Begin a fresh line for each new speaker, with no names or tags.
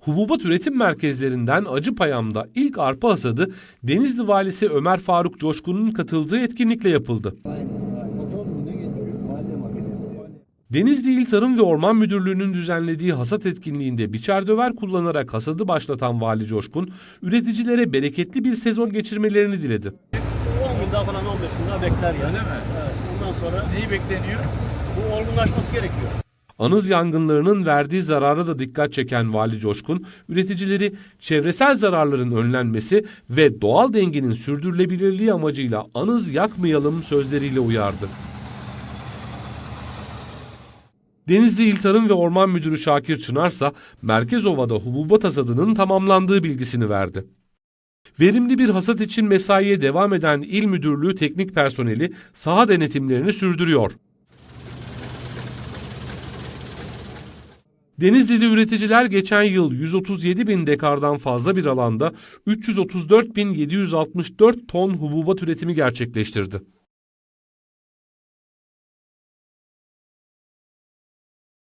Hububat üretim merkezlerinden Acıpayam'da ilk arpa hasadı Denizli Valisi Ömer Faruk Coşkun'un katıldığı etkinlikle yapıldı. Denizli İl Tarım ve Orman Müdürlüğü'nün düzenlediği hasat etkinliğinde biçer döver kullanarak hasadı başlatan Vali Coşkun, üreticilere bereketli bir sezon geçirmelerini diledi.
10 gün daha falan 15 gün daha bekler yani.
Öyle mi?
Evet, ondan sonra
Neyi bekleniyor?
bu olgunlaşması gerekiyor.
Anız yangınlarının verdiği zarara da dikkat çeken Vali Coşkun, üreticileri çevresel zararların önlenmesi ve doğal dengenin sürdürülebilirliği amacıyla anız yakmayalım sözleriyle uyardı. Denizli İl Tarım ve Orman Müdürü Şakir Çınarsa, Merkez Ova'da hububat hasadının tamamlandığı bilgisini verdi. Verimli bir hasat için mesaiye devam eden İl Müdürlüğü teknik personeli saha denetimlerini sürdürüyor. Denizli'li üreticiler geçen yıl 137 bin dekardan fazla bir alanda 334.764 ton hububat üretimi gerçekleştirdi.